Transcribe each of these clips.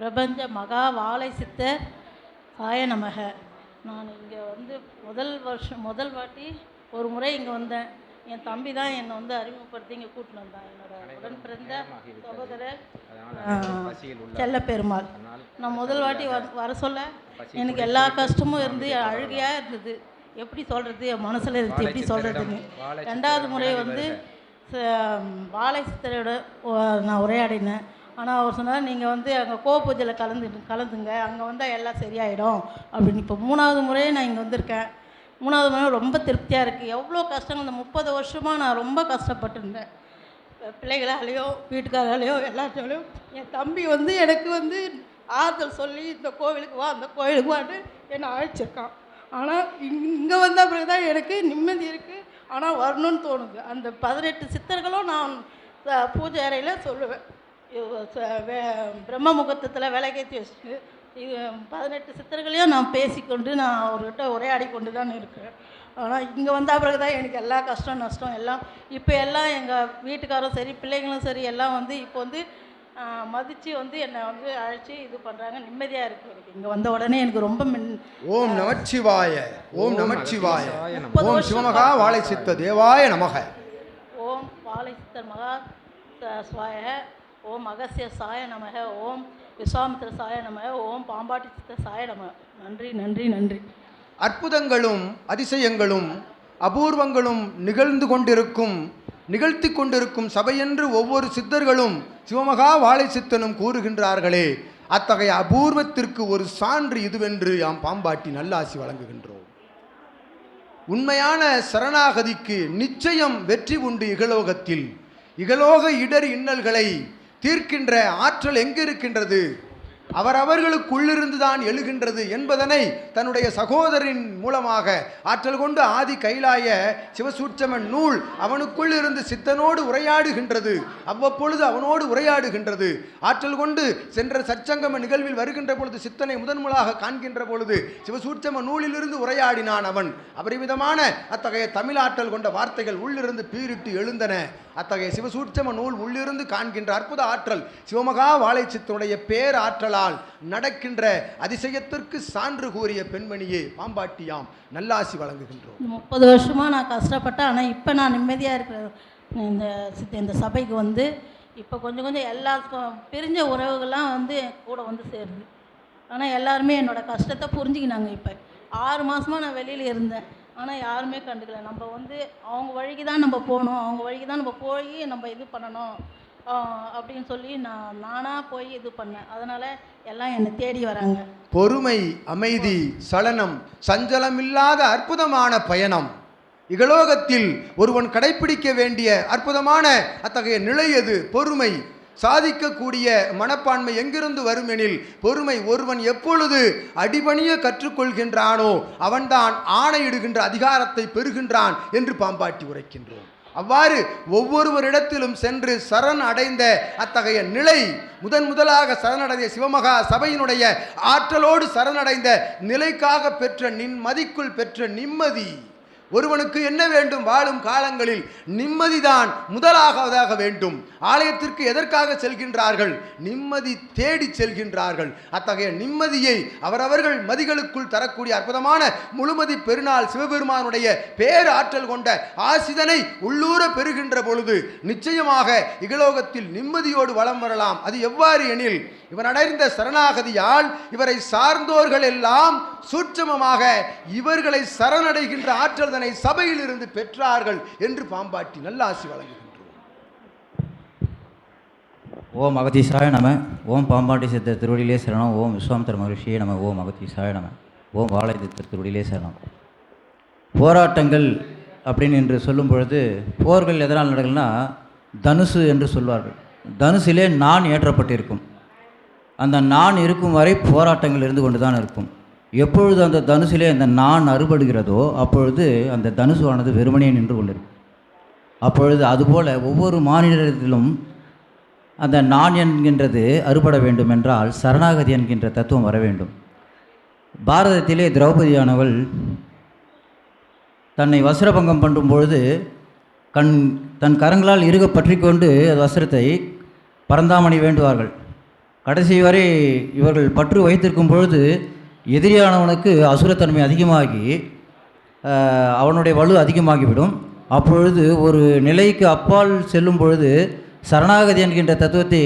பிரபஞ்ச மகா வாழை சித்தர் சாய நமக. நான் இங்கே வந்து முதல் வருஷம் முதல் வாட்டி ஒரு முறை இங்கே வந்தேன். என் தம்பி தான் என்னை வந்து அறிமுகப்படுத்தி இங்கே கூட்டின்னு வந்தான். என்னோட உடன் பிறந்த சகோதரர். செல்ல பெருமாள் நான் முதல் வாட்டி வர வர சொல்ல எனக்கு எல்லா கஷ்டமும் இருந்து அழுகையாக இருந்தது. எப்படி சொல்கிறது என் மனசில் இருந்து எப்படி சொல்கிறதுன்னு ரெண்டாவது முறை வந்து வாழை சித்தரோட நான் உரையாடினேன். ஆனால் அவர் சொன்னார் நீங்கள் வந்து அங்கே கோ பூஜையில் கலந்து கலந்துங்க. அங்கே வந்தால் எல்லாம் சரியாயிடும். அப்படின்னு. இப்போ மூணாவது முறையே நான் இங்கே வந்திருக்கேன். மூணாவது முறை ரொம்ப திருப்தியாக இருக்குது எவ்வளோ கஷ்டங்கள். இந்த முப்பது வருஷமாக நான் ரொம்ப கஷ்டப்பட்டிருந்தேன். பிள்ளைகளாலேயோ வீட்டுக்காராலேயோ எல்லாத்தாலையும் என் தம்பி வந்து எனக்கு வந்து ஆறுதல் சொல்லி இந்த கோவிலுக்கு வா அந்த கோவிலுக்கு வான்னு என்னை அழைச்சிருக்கான். ஆனால் இங்கே வந்த பிறகு தான் எனக்கு நிம்மதி இருக்குது ஆனால் வரணும்னு தோணுது. அந்த பதினெட்டு சித்தர்களும் நான் பூஜை அறையில் சொல்லுவேன். பிரம்ம முகூர்த்தத்தில் விளக்கேற்றி வச்சுட்டு இது பதினெட்டு சித்தர்களையும் நான் பேசிக்கொண்டு நான் அவர்கிட்ட உரையாடி கொண்டு தான் இருக்கிறேன் ஆனால் இங்கே வந்த பிறகு தான் எனக்கு எல்லா கஷ்டம் நஷ்டம் எல்லாம் இப்போ எல்லாம் எங்கள் வீட்டுக்காரும் சரி பிள்ளைங்களும் சரி எல்லாம் வந்து இப்போ வந்து மதித்து வந்து என்னை வந்து அழைச்சி இது பண்ணுறாங்க நிம்மதியாக இருக்குது எனக்கு. இங்கே வந்த உடனே எனக்கு ரொம்ப மின் ஓம் நமச்சிவாய ஓம் நமச்சிவாய ஓம் சிவமகா வாழை சித்த தேவாய நமக. ஓம் பாலை சித்தர் மகா சுவாய. ஓம் அகசிய சாய நமக ஓம் விஸ்வாமித்திர சாய நமக ஓம் பாம்பாட்டி சித்தர் சாய நமக. நன்றி நன்றி நன்றி. அற்புதங்களும் அதிசயங்களும் அபூர்வங்களும் நிகழ்ந்து கொண்டிருக்கும் நிகழ்த்தி கொண்டிருக்கும் சபையென்று ஒவ்வொரு சித்தர்களும் சிவமகா வாழை சித்தனும் கூறுகின்றார்களே. அத்தகைய அபூர்வத்திற்கு ஒரு சான்று இதுவென்று யாம் பாம்பாட்டி நல்லாசி வழங்குகின்றோம். உண்மையான சரணாகதிக்கு நிச்சயம் வெற்றி உண்டு இகலோகத்தில். இகலோக இடர் இன்னல்களை தீர்க்கின்ற ஆற்றல் எங்கு இருக்கின்றது அவரவர்களுக்குள்ளிருந்து தான் எழுகின்றது என்பதனை தன்னுடைய சகோதரின் மூலமாக ஆற்றல் கொண்டு ஆதி கைலாய சிவசூட்சமன் நூல் அவனுக்குள் இருந்து சித்தனோடு உரையாடுகின்றது. அவ்வப்பொழுது அவனோடு உரையாடுகின்றது. ஆற்றல் கொண்டு சென்ற சச்சங்கம நிகழ்வில் வருகின்ற பொழுது சித்தனை முதன்முதலாக காண்கின்ற பொழுது சிவசூட்சம நூலிலிருந்து உரையாடினான் அவன். அபரிமிதமான அத்தகைய தமிழ் ஆற்றல் கொண்ட வார்த்தைகள் உள்ளிருந்து பீரிட்டு எழுந்தன. அத்தகைய சிவசூட்சம நூல் உள்ளிருந்து காண்கின்ற அற்புத ஆற்றல் சிவமகா வாழைச்சித்தனுடைய பேராற்றலால் நடக்கின்ற அதிசயத்திற்கு சான்று கூறிய பெண்மணியே பாம்பாட்டியாம் நல்லாசி வழங்குகின்றோம். முப்பது வருஷமாக நான் கஷ்டப்பட்டேன். ஆனால் இப்போ நான் நிம்மதியாக இருக்கிறேன் இந்த சித்த இந்த சபைக்கு வந்து இப்போ கொஞ்சம் கொஞ்சம் எல்லா பிரிஞ்ச உறவுகள்லாம் வந்து கூட வந்து சேருது. ஆனால் எல்லாருமே என்னோட கஷ்டத்தை புரிஞ்சுக்கினாங்க இப்போ. ஆறு மாதமாக நான் வெளியில் இருந்தேன். ஆனால் யாருமே கண்டுக்கல. நம்ம வந்து அவங்க வழிக்கு தான் நம்ம போகணும். அவங்க வழிக்கு தான் நம்ம போய் நம்ம இது பண்ணணும். அப்படின்னு சொல்லி நான் நானாக போய் இது பண்ணேன். அதனால் எல்லாம் என்னை தேடி வராங்க. பொறுமை அமைதி சலனம் சஞ்சலமில்லாத அற்புதமான பயணம். இகலோகத்தில் ஒருவன் கடைப்பிடிக்க வேண்டிய அற்புதமான அத்தகைய நிலை எது? பொறுமை. சாதிக்கக்கூடிய மனப்பான்மை எங்கிருந்து வருமெனில் பொறுமை ஒருவன் எப்பொழுது அடிபணிய கற்றுக்கொள்கின்றானோ அவன்தான் ஆணையிடுகின்ற அதிகாரத்தை பெறுகின்றான் என்று பாம்பாட்டி உரைக்கின்றோம். அவ்வாறு ஒவ்வொருவரிடத்திலும் சென்று சரண் அடைந்த அத்தகைய நிலை முதன் முதலாக சரணடைந்த சிவமகா சபையினுடைய ஆற்றலோடு சரணடைந்த நிலைக்காக பெற்ற நின்மதிக்குள் பெற்ற நிம்மதி. ஒருவனுக்கு என்ன வேண்டும் வாழும் காலங்களில் நிம்மதிதான் முதலாகவதாக வேண்டும். ஆலயத்திற்கு எதற்காக செல்கின்றார்கள்? நிம்மதி தேடி செல்கின்றார்கள். அத்தகைய நிம்மதியை அவரவர்கள் மதிகளுக்குள் தரக்கூடிய அற்புதமான முழுமதி பெருநாள் சிவபெருமானுடைய பேராற்றல் கொண்ட ஆசிதனை உள்ளூர பெறுகின்ற பொழுது நிச்சயமாக இகலோகத்தில் நிம்மதியோடு வலம் வரலாம். அது எவ்வாறு எனில் இவன் அடைந்த சரணாகதியால் இவரை சார்ந்தோர்கள் எல்லாம் சூட்சமமாக இவர்களை சரணடைகின்ற ஆற்றல் தன்னை சபையில் இருந்து பெற்றார்கள் என்று பாம்பாட்டி நல்லாசி வழங்குகின்றோம். ஓம் அகதீசாய நம ஓம் பாம்பாட்டி சித்த திருவடியிலே சரணம் ஓம் விஸ்வாமித்தர் மகிழ்ச்சியே நம ஓம் அகதீசாய நம ஓம் வாழை சித்தர் திருவடியிலே சரணம். போராட்டங்கள் அப்படின்னு என்று சொல்லும் பொழுது போர்கள் எதனால் நடக்குதுன்னா தனுசு என்று சொல்வார்கள். தனுசிலே நான் ஏற்றப்பட்டிருக்கும். அந்த நான் இருக்கும் வரை போராட்டங்கள் இருந்து கொண்டு தான் இருக்கும். எப்பொழுது அந்த தனுசிலே அந்த நான் அறுபடுகிறதோ அப்பொழுது அந்த தனுசுவானது வெறுமனே நின்று கொண்டிருக்கும். அப்பொழுது அதுபோல ஒவ்வொரு மாநிலத்திலும் அந்த நான் என்கின்றது அறுபட வேண்டும் என்றால் சரணாகதி என்கின்ற தத்துவம் வர வேண்டும். பாரதத்திலே திரௌபதியானவள் தன்னை வஸ்திரபங்கம் பண்ணும் பொழுது கண் தன் கரங்களால் இருக பற்றி கொண்டு அது வஸ்திரத்தை பரந்தாமணி வேண்டுவார்கள். கடைசி வரை இவர்கள் பற்று வைத்திருக்கும் பொழுது எதிரியானவனுக்கு அசுரத்தன்மை அதிகமாகி அவனுடைய வலு அதிகமாகிவிடும். அப்பொழுது ஒரு நிலைக்கு அப்பால் செல்லும் பொழுது சரணாகதி என்கின்ற தத்துவத்தை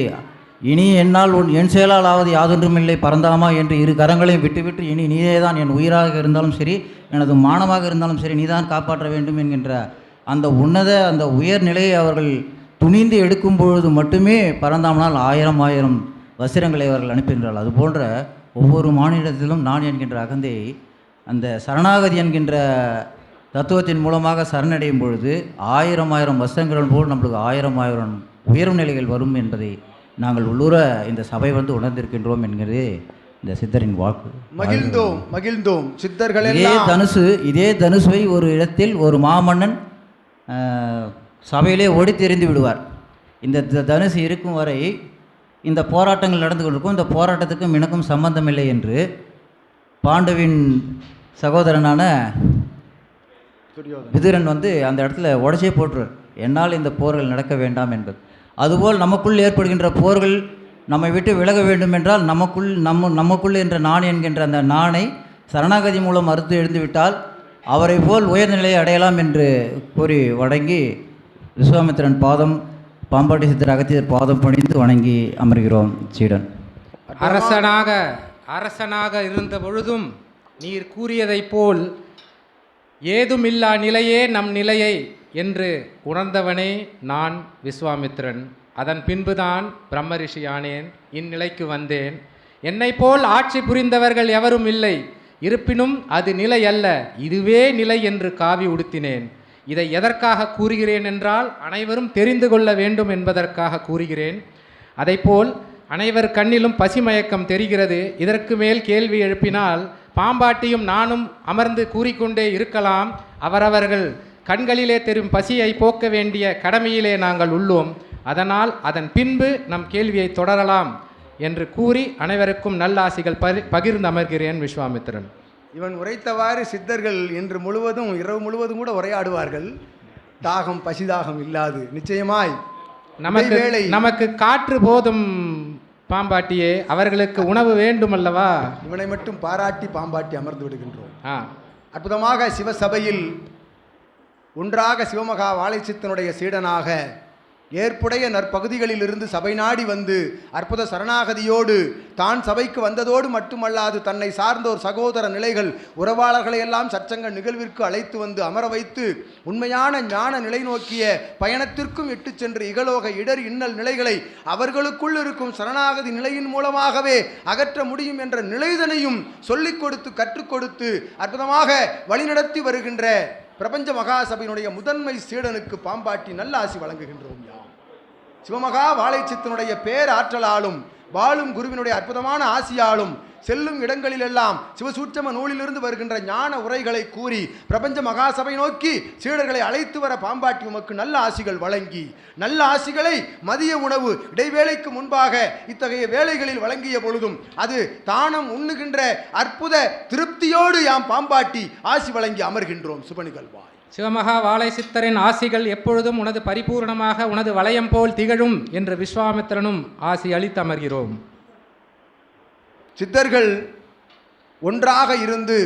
இனி என்னால் உன் என் செயலால் ஆவது யாதொன்றுமில்லை பரந்தாமா என்று இரு கரங்களையும் விட்டுவிட்டு இனி நீயே தான் என் உயிராக இருந்தாலும் சரி எனது மானமாக இருந்தாலும் சரி நீதான் காப்பாற்ற வேண்டும் என்கின்ற அந்த உன்னத அந்த உயர்நிலையை அவர்கள் துணிந்து எடுக்கும் பொழுது மட்டுமே பரந்தாமனால் ஆயிரம் ஆயிரம் வசிரங்களை அவர்கள் அனுப்புகின்றார்கள். அதுபோன்ற ஒவ்வொரு மாநிலத்திலும் நான் என்கின்ற அகந்தையை அந்த சரணாகதி என்கின்ற தத்துவத்தின் மூலமாக சரணடையும் பொழுது ஆயிரம் ஆயிரம் வசங்கள் போல் நம்மளுக்கு ஆயிரம் ஆயிரம் உயர்வு நிலைகள் வரும் என்பதை நாங்கள் உள்ளூர இந்த சபை வந்து உணர்ந்திருக்கின்றோம் என்கிறது இந்த சித்தரின் வாக்கு. மகிழ்ந்தோம் மகிழ்ந்தோம். சித்தர்கள் இதே தனுசு இதே தனுசுவை ஒரு இடத்தில் ஒரு மாமன்னன் சபையிலே ஓடி தெரிந்து விடுவார். இந்த த- தனுசு இருக்கும் வரை இந்த போராட்டங்கள் நடந்து கொண்டிருக்கும். இந்த போராட்டத்துக்கும் எனக்கும் சம்பந்தமில்லை என்று பாண்டுவின் சகோதரனான. விதுரன் வந்து அந்த இடத்துல உடச்சே போட்டுருவார் என்னால் இந்த போர்கள் நடக்க வேண்டாம் என்பது. அதுபோல் நமக்குள் ஏற்படுகின்ற போர்கள் நம்மை விட்டு விலக வேண்டும் என்றால் நமக்குள் நம்ம நமக்குள் என்ற நான் என்கின்ற அந்த நானை சரணாகதி மூலம் மறுத்து எழுந்துவிட்டால் அவரை போல் உயர்நிலையை அடையலாம் என்று கூறி வணங்கி விஸ்வாமித்திரன் பாதம் பாம்பாட்டி சித்தர் அகத்தியர் பாதம் பணிந்து வணங்கி அமர்கிறோம் சீடன். அரசனாக அரசனாக இருந்த பொழுதும் நீர் கூறியதைப் போல் ஏதுமில்லா நிலையே நம் நிலையை என்று உணர்ந்தவனே நான் விஸ்வாமித்திரன். அதன் பின்புதான் பிரம்மரிஷி ஆனேன் இந்நிலைக்கு வந்தேன். என்னைப் போல் ஆட்சி புரிந்தவர்கள் எவரும் இல்லை. இருப்பினும் அது நிலை அல்ல. இதுவே நிலை என்று காவி உடுத்தினேன். இதை எதற்காக கூறுகிறேன் என்றால் அனைவரும் தெரிந்து கொள்ள வேண்டும் என்பதற்காக கூறுகிறேன். அதைப்போல் அனைவர் கண்ணிலும் பசிமயக்கம் தெரிகிறது. இதற்கு மேல் கேள்வி எழுப்பினால் பாம்பாட்டியும் நானும் அமர்ந்து கூறிக்கொண்டே இருக்கலாம். அவரவர்கள் கண்களிலே தெரியும் பசியை போக்க வேண்டிய கடமையிலே நாங்கள் உள்ளோம். அதனால் அதன் பின்பு நம் கேள்வியை தொடரலாம் என்று கூறி அனைவருக்கும் நல்லாசிகள் பகிர்ந்து அமர்கிறேன் விஸ்வாமித்திரன். இவன் உரைத்தவாறு சித்தர்கள் இன்று முழுவதும் இரவு முழுவதும் கூட உரையாடுவார்கள். தாகம் பசிதாகம் இல்லாது. நிச்சயமாய் நமக்கு வேளை நமக்கு காற்று போதும் பாம்பாட்டியே. அவர்களுக்கு உணவு வேண்டுமல்லவா? இவனை மட்டும் பாராட்டி பாம்பாட்டி அமர்ந்து விடுகின்றோம். அற்புதமாக சிவசபையில் ஒன்றாக சிவமகா வாழைச்சித்தனுடைய சீடனாக ஏற்புடைய நற்பகுதிகளிலிருந்து சபை நாடி வந்து அற்புத சரணாகதியோடு தான் சபைக்கு வந்ததோடு மட்டுமல்லாது தன்னை சார்ந்தோர் சகோதர நிலைகள் உறவாளர்களை எல்லாம் சச்சங்க நிகழ்விற்கு அழைத்து வந்து அமர வைத்து உண்மையான ஞான நிலை நோக்கிய பயணத்திற்கும் இட்டு சென்று இகலோக இடர் இன்னல் நிலைகளை அவர்களுக்குள் இருக்கும் சரணாகதி நிலையின் மூலமாகவே அகற்ற முடியும் என்ற நிலைதனையும் சொல்லிக் கொடுத்து கற்றுக் கொடுத்து அற்புதமாக வழிநடத்தி வருகின்ற பிரபஞ்ச மகாசபையினுடைய முதன்மை சீடனுக்கு பாம்பாட்டி நல்ல ஆசி வழங்குகின்றோம் யாம். சிவமகா வாழைச்சித்தனுடைய பேராற்றலாலும் வாழும் குருவினுடைய அற்புதமான ஆசியாலும் செல்லும் இடங்களிலெல்லாம் சிவசூட்சம நூலிலிருந்து வருகின்ற ஞான உரைகளை கூறி பிரபஞ்ச மகாசபை நோக்கி சீடர்களை அழைத்து வர பாம்பாட்டி உமக்கு நல்ல ஆசிகள் வழங்கி நல்ல ஆசிகளை மதிய உணவு இடைவேளைக்கு முன்பாக இத்தகைய வேலைகளில் வழங்கிய பொழுதும் அது தானம் உண்ணுகின்ற அற்புத திருப்தியோடு யாம் பாம்பாட்டி ஆசி வழங்கி அமர்கின்றோம். சுபநிகழ்வாய் சிவமகா வாழை சித்தரின் ஆசிகள் எப்பொழுதும் உனது பரிபூரணமாக உனது வளையம் போல் திகழும் என்று விஸ்வாமித்திரனும் ஆசி அளித்து அமர்கிறோம் சித்தர்கள் ஒன்றாக இருந்து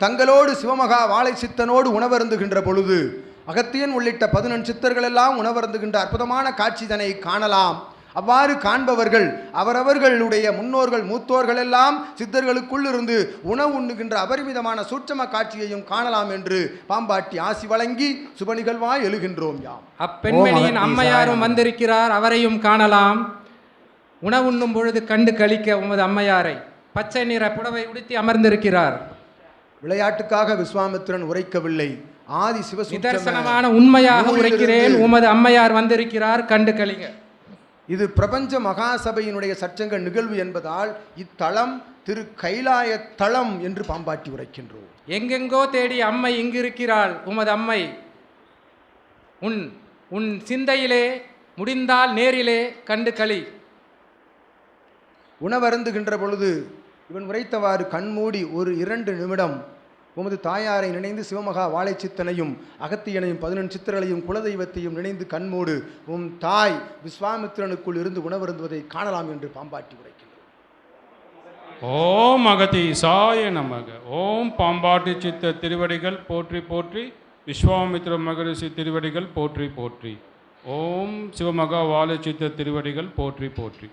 தங்களோடு சிவமகா வாழை சித்தனோடு உணவருந்துகின்ற பொழுது அகத்தியன் உள்ளிட்ட பதினெண் சித்தர்கள் எல்லாம் உணவருந்துகின்ற அற்புதமான காட்சி தன்னை காணலாம். அவ்வாறு காண்பவர்கள் அவரவர்களுடைய முன்னோர்கள் மூத்தோர்கள் எல்லாம் சித்தர்களுக்குள் இருந்து உணவு உண்ணுகின்ற அபரிமிதமான சூட்சம காட்சியையும் காணலாம் என்று பாம்பாட்டி ஆசி வழங்கி சுப நிகழ்வாய் எழுகின்றோம் யாம். அப்பெண்மணியின் அம்மையாரும் வந்திருக்கிறார் அவரையும் காணலாம். உணவுண்ணும் பொழுது கண்டு கழிக்க உமது அம்மையாரை. பச்சை நிற புடவை உடுத்தி அமர்ந்திருக்கிறார். விளையாட்டுக்காக விஸ்வாமித்திரன் உரைக்கவில்லை. ஆதி சிவசூட்சம நிதர்சனமான உண்மையாக உரைக்கிறேன். உமது அம்மையார் வந்திருக்கிறார் கண்டு கழிங்க. இது பிரபஞ்ச மகாசபையினுடைய சச்சங்க நிகழ்வு என்பதால் இத்தலம் திரு கைலாய தளம் என்று பாம்பாட்டி உரைக்கின்றோம். எங்கெங்கோ தேடி அம்மை இங்கிருக்கிறாள் உமது அம்மை. உன் உன் சிந்தையிலே முடிந்தால் நேரிலே கண்டு களி. உணவருந்துகின்ற பொழுது இவன் உரைத்தவாறு கண்மூடி ஒரு இரண்டு நிமிடம் உமது தாயாரை நினைந்து சிவமகா வாழைச்சித்தனையும் அகத்தியனையும் பதினெண் சித்திரலையும் குலதெய்வத்தையும் நினைந்து கண்மூடு உம் தாய் விஸ்வாமித்திரனுக்குள் இருந்து உணவருந்துவதை காணலாம் என்று பாம்பாட்டி உரைக்கின்றது ஓம் அகதி சாய நமக. ஓம் பாம்பாட்டி சித்த திருவடிகள் போற்றி போற்றி விஸ்வாமித்திர மகரிஷி திருவடிகள் போற்றி போற்றி. ஓம் சிவமகா வாழைச்சித்த சித்த திருவடிகள் போற்றி போற்றி.